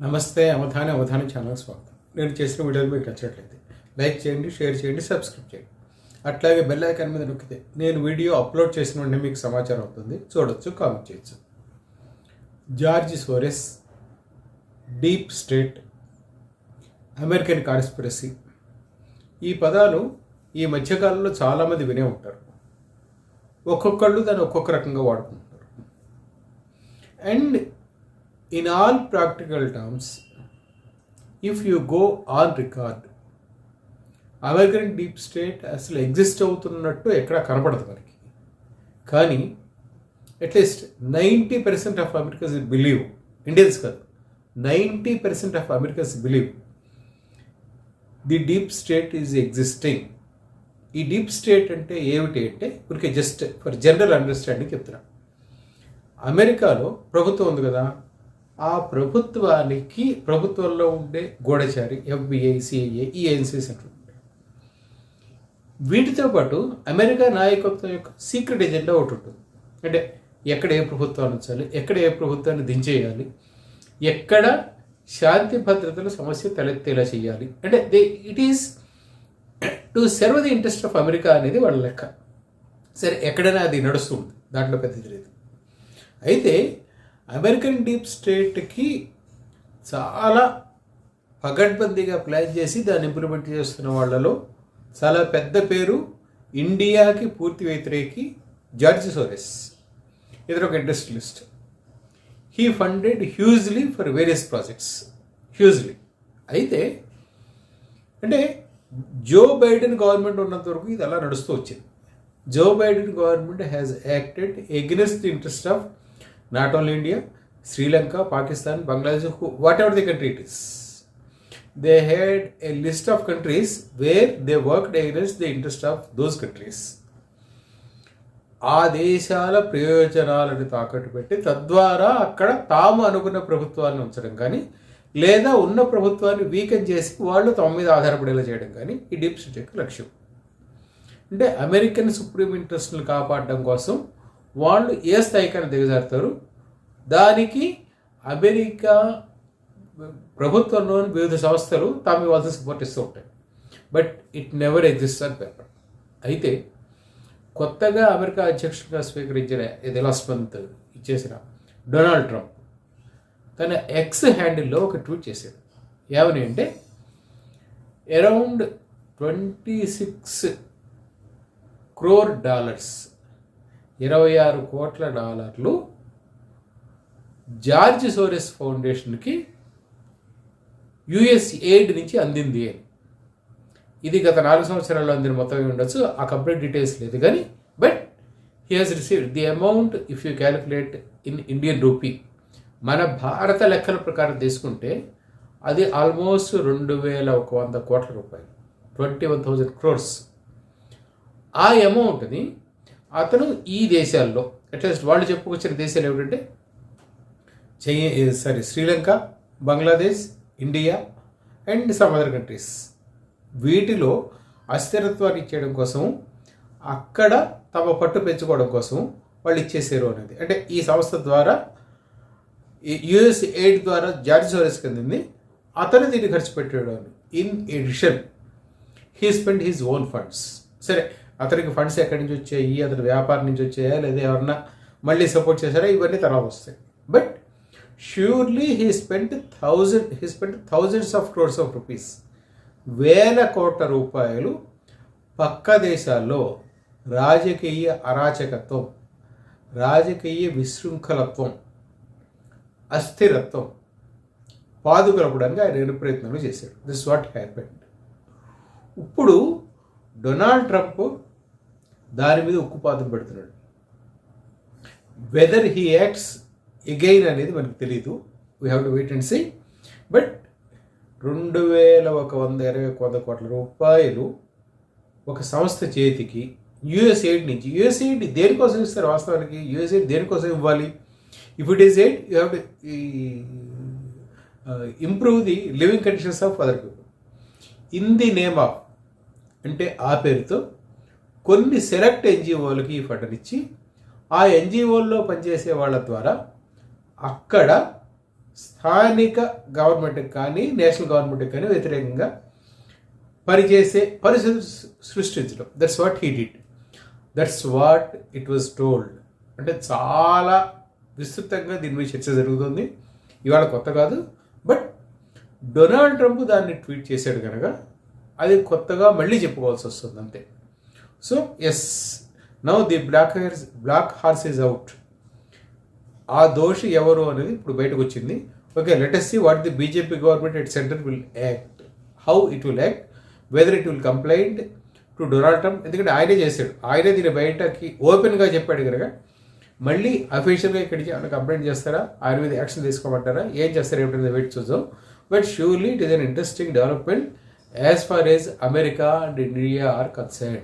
నమస్తే అవధాని అవధాని ఛానల్ స్వాగతం. నేను చేసిన వీడియోలు మీకు నచ్చినట్లయితే లైక్ చేయండి షేర్ చేయండి సబ్స్క్రైబ్ చేయండి. అట్లాగే బెల్ ఐకాన్ మీద నొక్కితే నేను వీడియో అప్లోడ్ చేసిన వెంటనే మీకు సమాచారం అవుతుంది చూడొచ్చు కామెంట్ చేయొచ్చు. George Soros deep state American conspiracy. ఈ పదాలు ఈ మధ్యకాలంలో చాలామంది వినే ఉంటారు. ఒక్కొక్కళ్ళు దాన్ని ఒక్కొక్క రకంగా వాడుకుంటారు. And in all practical terms if you go on record American deep state అసలు ఎగ్జిస్ట్ అవుతున్నట్టు ఎక్కడా కనపడదు మనకి. కానీ at least ninety percent of Americans believe Indians కాదు ninety percent of Americans believe the deep state is existing ఈ deep state అంటే ఏమిటి అంటే ఊరికే జస్ట్ ఫర్ జనరల్ అండర్స్టాండింగ్ చెప్తున్నా. అమెరికాలో ప్రభుత్వం ఉంది కదా ఆ ప్రభుత్వానికి ప్రభుత్వంలో ఉండే గూఢచారి ఎఫ్బిఐ సిఐఏ ఈ ఏజెన్సీస్ వీటితో పాటు అమెరికా నాయకత్వం యొక్క సీక్రెట్ ఎజెండా ఒకటి ఉంటుంది. అంటే ఎక్కడ ఏ ప్రభుత్వాన్ని ఉంచాలి ఎక్కడ ఏ ప్రభుత్వాన్ని దించేయాలి ఎక్కడ శాంతి భద్రతల సమస్య తలెత్తేలా చేయాలి. అంటే they it is to serve the interest of America అనేది వాళ్ళ లెక్క. సరే ఎక్కడైనా అది నడుస్తుంది దాంట్లో పెద్ద లేదు. అయితే అమెరికన్ డీప్ స్టేట్కి చాలా పగడ్బందీగా ప్లాన్ చేసి దాన్ని ఇంప్లిమెంట్ చేస్తున్న వాళ్ళలో చాలా పెద్ద పేరు ఇండియాకి పూర్తి వ్యతిరేకి జార్జ్ సోరెస్. ఇతను ఒక industrialist. He funded hugely for various projects hugely అయితే అంటే జో బైడెన్ గవర్నమెంట్ ఉన్నంత వరకు ఇది అలా నడుస్తూ వచ్చింది. Joe Biden government has acted against the interest of not only India Sri Lanka Pakistan Bangladesh whatever the country it is they had a list of countries where they work against the interest of those countries ఆ దేశాల ప్రయోజనాలను తాకట్టు పెట్టి తద్వారా అక్కడ తాము అనుకున్న ప్రభుత్వాన్ని ఉంచడం కానీ లేదా ఉన్న ప్రభుత్వాన్ని వీకెన్ చేసి వాళ్ళు తమ మీద ఆధారపడేలా చేయడం కానీ ఈ డీప్ స్టేట్ యొక్క లక్ష్యం. అంటే అమెరికన్ సుప్రీం ఇంట్రెస్ట్ని కాపాడడం కోసం వాళ్ళు ఏ స్థాయికైనా దిగజారుతారు. దానికి అమెరికా ప్రభుత్వంలోని వివిధ సంస్థలు తాము ఇవ్వాల్సిన సపోర్ట్ ఇస్తూ ఉంటాయి. బట్ ఇట్ నెవర్ ఎగ్జిస్ట్ అని పేపర్. అయితే కొత్తగా అమెరికా అధ్యక్షుడిగా స్వీకరించిన ఇది లాస్ట్ మంత్ ఇచ్చేసిన డొనాల్డ్ ట్రంప్ తన ఎక్స్ హ్యాండిల్లో ఒక ట్వీట్ చేశారు ఏమని అంటే around twenty six crore dollars ఇరవై ఆరు కోట్ల డాలర్లు జార్జ్ సోరెస్ ఫౌండేషన్కి యుఎస్ ఎయిడ్ నుంచి అందింది. అని ఇది గత నాలుగు సంవత్సరాల్లో అందిన మొత్తం ఉండొచ్చు ఆ కంప్లీట్ డీటెయిల్స్ లేదు కానీ but he has received the amount if you calculate in Indian rupee మన భారత లెక్కల ప్రకారం తీసుకుంటే అది ఆల్మోస్ట్ రెండు వేల ఒక వంద కోట్ల రూపాయలు ట్వంటీ వన్ థౌజండ్ క్రోర్స్ ఆ అమౌంట్ని అతను ఈ దేశాల్లో అట్లీస్ట్ వాళ్ళు చెప్పుకొచ్చిన దేశాలు ఏమిటంటే చై sorry Sri Lanka Bangladesh India and some other countries వీటిలో అస్థిరత్వాన్ని ఇచ్చేయడం కోసం అక్కడ తమ పట్టు పెంచుకోవడం కోసం వాళ్ళు ఇచ్చేసారు అనేది. అంటే ఈ సంస్థ ద్వారా యుఎస్ ఎయిడ్ ద్వారా జార్జ్ సోరెస్ కిందింది అతను దీన్ని ఖర్చు పెట్టాడు అని. In addition he spend his own funds సరే అతనికి ఫండ్స్ ఎక్కడి నుంచి వచ్చాయి అతని వ్యాపారం నుంచి వచ్చాయా లేదా ఎవరన్నా మళ్ళీ సపోర్ట్ చేశారా? ఇవన్నీ తర్వాత వస్తాయి. But surely he spent thousand he spent thousands of crores of rupees వేల కోట్ల రూపాయలు పక్క దేశాల్లో రాజకీయ అరాచకత్వం రాజకీయ విశృంఖలత్వం అస్థిరత్వం పాదుకలపడానికి ఆయన రెండు ప్రయత్నాలు చేశాడు. దిస్ వాట్ హ్యాపెండ్ ఇప్పుడు డొనాల్డ్ ట్రంప్ దాని మీద ఉక్కుపాతం పెడుతున్నాడు. వెదర్ హీ యాక్ట్స్ ఎగైన్ అనేది మనకు తెలియదు we have to wait and see but రెండు వేల ఒక వంద ఇరవై ఒక వంద కోట్ల రూపాయలు ఒక సంస్థ చేతికి యుఎస్ ఎయిడ్ నుంచి యుఎస్ ఎయిడ్ దేనికోసం ఇస్తారు వాస్తవానికి? యుఎస్ ఎయిడ్ దేనికోసం ఇవ్వాలి? If it is aid you have to improve the living conditions of other people in the name of అంటే ఆ పేరుతో కొన్ని సెలెక్ట్ ఎన్జిఓలకి ఈ ఫండ్నిచ్చి ఆ ఎన్జిఓల్లో పనిచేసే వాళ్ళ ద్వారా అక్కడ స్థానిక గవర్నమెంట్కి కానీ నేషనల్ గవర్నమెంట్కి కానీ వ్యతిరేకంగా పనిచేసే పరిస్థితి సృష్టించడం. That's what he did that's what it was told అంటే చాలా విస్తృతంగా దీని మీద చర్చ జరుగుతుంది. ఇవాళ కొత్త కాదు. బట్ డొనాల్డ్ ట్రంప్ దాన్ని ట్వీట్ చేశాడు కనుక అది కొత్తగా మళ్ళీ చెప్పుకోవాల్సి వస్తుంది అంతే. So as now the black hairs black horse is out ఆ దోషి ఎవరు అనేది ఇప్పుడు బయటకు వచ్చింది. Okay latest see what the BJP government at centre will act how it will act whether it will complaint to Donald Trump ఎందుకంటే ఆయనే చేశాడు. ఆయనే దీన్ని బయటకి ఓపెన్గా చెప్పాడు కనుక మళ్ళీ అఫీషియల్గా ఇక్కడికి ఏమైనా కంప్లైంట్ చేస్తారా? ఆయన మీద యాక్షన్ తీసుకోమంటారా? ఏం చేస్తారా? ఏమిటనేది వెయిట్ చూద్దాం. But surely it is an interesting development as far as America and India are concern